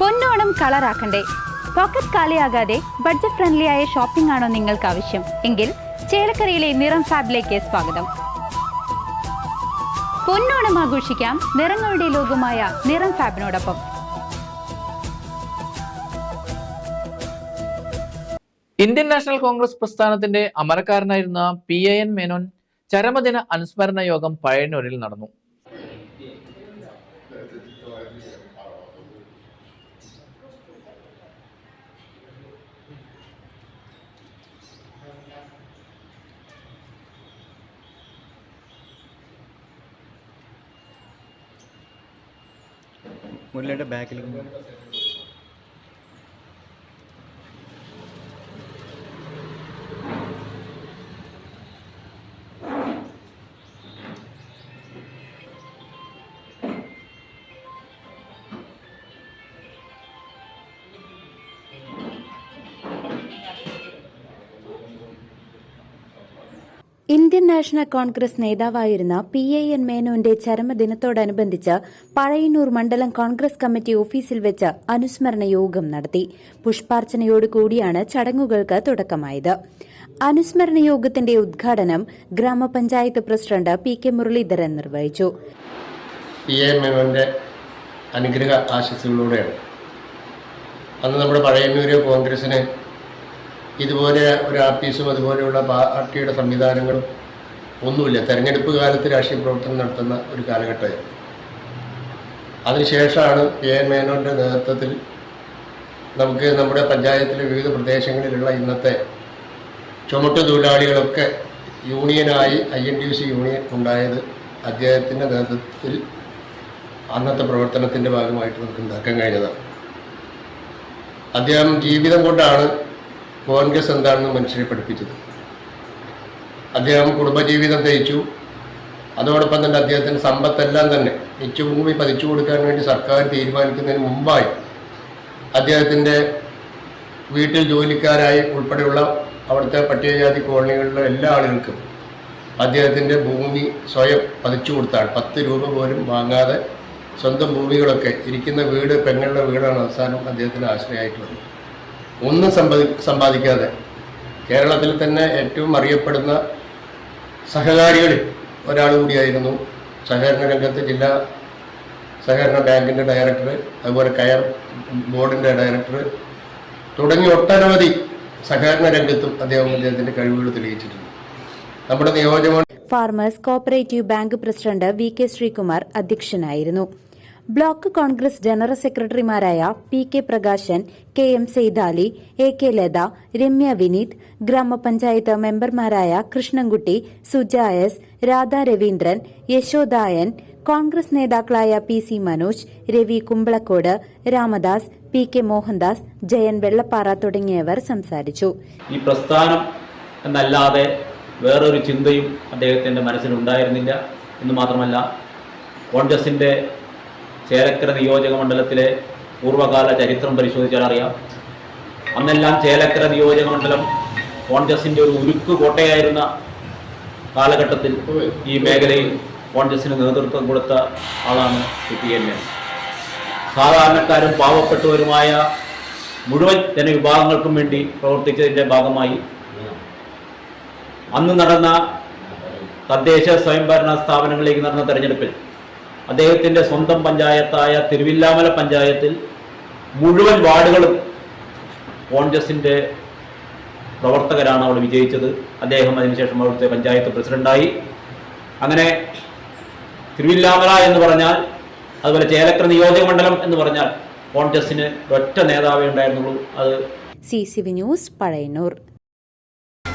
പൊന്നോണം കളറാക്കണ്ടേ. പോക്കറ്റ് കാലിയാകാതെ budget friendly ആയ ഷോപ്പിംഗ് ആണോ നിങ്ങൾക്ക് ആവശ്യം? എങ്കിൽ ചേലക്കരയിലെ നിറം ഫാബിലേക്ക് സ്വാഗതം. പൊന്നോണം ആഘോഷിക്കാം നിറങ്ങളുടെ ലോകമായ നിറം ഫാബിനോടൊപ്പം. ഇന്ത്യൻ നാഷണൽ കോൺഗ്രസ് പ്രസ്ഥാനത്തിന്റെ അമരക്കാരനായിരുന്ന പി എ എൻ മേനോൻ ചരമദിന അനുസ്മരണ യോഗം പഴയന്നൂരിൽ നടന്നു. മുരളിയുടെ ബാക്കിൽ ഇന്ത്യൻ നാഷണൽ കോൺഗ്രസ് നേതാവായിരുന്ന പി എ എൻ മേനോന്റെ ചരമദിനത്തോടനുബന്ധിച്ച് പഴയന്നൂർ മണ്ഡലം കോൺഗ്രസ് കമ്മിറ്റി ഓഫീസിൽ വെച്ച് അനുസ്മരണ യോഗം നടത്തി. പുഷ്പാർച്ചനയോടുകൂടിയാണ് ചടങ്ങുകൾക്ക് തുടക്കമായത്. അനുസ്മരണ യോഗത്തിന്റെ ഉദ്ഘാടനം ഗ്രാമപഞ്ചായത്ത് പ്രസിഡന്റ് പി കെ മുരളീധരൻ നിർവഹിച്ചു. പി എ മേനോന്റെ അനുഗ്രഹ ആശസ്സുകളിലൂടെയാണ് അന്ന് നമ്മുടെ പഴയന്നൂര് കോൺഗ്രസ്സിന് ഇതുപോലെ ഒരു ആപ്പീസും അതുപോലെയുള്ള പാർട്ടിയുടെ സംവിധാനങ്ങളും ഒന്നുമില്ല. തെരഞ്ഞെടുപ്പ് കാലത്ത് രാഷ്ട്രീയ പ്രവർത്തനം നടത്തുന്ന ഒരു കാലഘട്ടമായിരുന്നു. അതിനുശേഷമാണ് പി എൻ. മേനോന്റെ നേതൃത്വത്തിൽ നമുക്ക് നമ്മുടെ പഞ്ചായത്തിലെ വിവിധ പ്രദേശങ്ങളിലുള്ള ഇന്നത്തെ ചുമട്ട് തൊഴിലാളികളൊക്കെ യൂണിയനായി I N D C union ഉണ്ടായത് അദ്ദേഹത്തിന്റെ നേതൃത്വത്തിൽ അന്നത്തെ പ്രവർത്തനത്തിന്റെ ഭാഗമായിട്ട് നമുക്ക് ഉണ്ടാക്കാൻ കഴിഞ്ഞതാണ്. അദ്ദേഹം ജീവിതം കൊണ്ടാണ് കോൺഗ്രസ് എന്താണെന്ന് മനുഷ്യരെ പഠിപ്പിച്ചത്. അദ്ദേഹം കുടുംബജീവിതം തയ്ച്ചു അതോടൊപ്പം തന്നെ അദ്ദേഹത്തിന്റെ സമ്പത്തെല്ലാം തന്നെ നിത്യഭൂമി പതിച്ചു കൊടുക്കാൻ വേണ്ടി സർക്കാർ തീരുമാനിക്കുന്നതിന് മുമ്പായി അദ്ദേഹത്തിന്റെ വീട്ടിൽ ജോലിക്കാരായി ഉൾപ്പെടെയുള്ള അവിടുത്തെ പട്ടികജാതി കോളനികളിലെ എല്ലാ ആളുകൾക്കും അദ്ദേഹത്തിന്റെ ഭൂമി സ്വയം പതിച്ചു കൊടുത്താണ്. പത്ത് രൂപ പോലും വാങ്ങാതെ സ്വന്തം ഭൂമികളൊക്കെ ഇരിക്കുന്ന വീട് പെങ്ങളുടെ വീടാണ് അവസാനം അദ്ദേഹത്തിന് ആശ്രയമായിട്ടുള്ളത്. ഒന്നും സമ്പാദി സമ്പാദിക്കാതെ കേരളത്തിൽ തന്നെ ഏറ്റവും അറിയപ്പെടുന്ന സഹകാരികളിൽ ഒരാൾ കൂടിയായിരുന്നു സഹകരണ രംഗത്ത് ജില്ലാ സഹകരണ ബാങ്കിന്റെ ഡയറക്ടർ അതുപോലെ കയർ ബോർഡിന്റെ ഡയറക്ടർ തുടങ്ങി ഒട്ടനവധി സഹകരണ രംഗത്തും അദ്ദേഹം അദ്ദേഹത്തിന്റെ കഴിവുകൾ തെളിയിച്ചിട്ടുണ്ട്. നമ്മുടെ നിയോജക farmers cooperative bank president V K Sreekumar അധ്യക്ഷനായിരുന്നു. ബ്ലോക്ക് കോൺഗ്രസ് ജനറൽ സെക്രട്ടറിമാരായ P K Prakashan K M Saithali A K Latha Ramya Vineeth ഗ്രാമപഞ്ചായത്ത് മെമ്പർമാരായ കൃഷ്ണൻകുട്ടി സുജ എസ് രാധാ രവീന്ദ്രൻ യശോദായൻ കോൺഗ്രസ് നേതാക്കളായ P C Manoj Ravi Kumbalakkode Ramadas P K Mohandas Jayan Vellappara തുടങ്ങിയവർ സംസാരിച്ചു. ഈ പ്രസ്ഥാനം എന്നല്ലാതെ വേറൊരു ചിന്തയും അദ്ദേഹത്തിന്റെ മനസ്സിലുണ്ടായിരുന്നില്ല. എന്ന് മാത്രമല്ല കോൺഗ്രസിന്റെ ചേലക്കര നിയോജക മണ്ഡലത്തിലെ പൂർവകാല ചരിത്രം പരിശോധിച്ചാൽ അറിയാം. അന്നെല്ലാം ചേലക്കര നിയോജക മണ്ഡലം കോൺഗ്രസിന്റെ ഒരു ഉരുക്ക് കോട്ടയായിരുന്ന കാലഘട്ടത്തിൽ ഈ മേഖലയിൽ കോൺഗ്രസിന് നേതൃത്വം കൊടുത്ത ആളാണ് സി പി എൻ സാധാരണക്കാരും പാവപ്പെട്ടവരുമായ മുഴുവൻ ജനവിഭാഗങ്ങൾക്കും വേണ്ടി പ്രവർത്തിച്ചതിന്റെ ഭാഗമായി അന്ന് നടന്ന തദ്ദേശ സ്വയംഭരണ സ്ഥാപനങ്ങളിലേക്ക് നടന്ന തെരഞ്ഞെടുപ്പിൽ അദ്ദേഹത്തിന്റെ സ്വന്തം പഞ്ചായത്തായ തിരുവില്ലാമല പഞ്ചായത്തിൽ മുഴുവൻ വാർഡുകളും കോൺഗ്രസിന്റെ പ്രവർത്തകരാണ് അവിടെ വിജയിച്ചത്. അദ്ദേഹം അതിനുശേഷം അവിടുത്തെ പഞ്ചായത്ത് പ്രസിഡന്റായി. അങ്ങനെ തിരുവില്ലാമല എന്ന് പറഞ്ഞാൽ അതുപോലെ ചേലക്കര നിയോജക മണ്ഡലം എന്ന് പറഞ്ഞാൽ കോൺഗ്രസിന് ഒറ്റ നേതാവേ ഉണ്ടായിരുന്നുള്ളൂ. അത് C C V news Pazhayannur.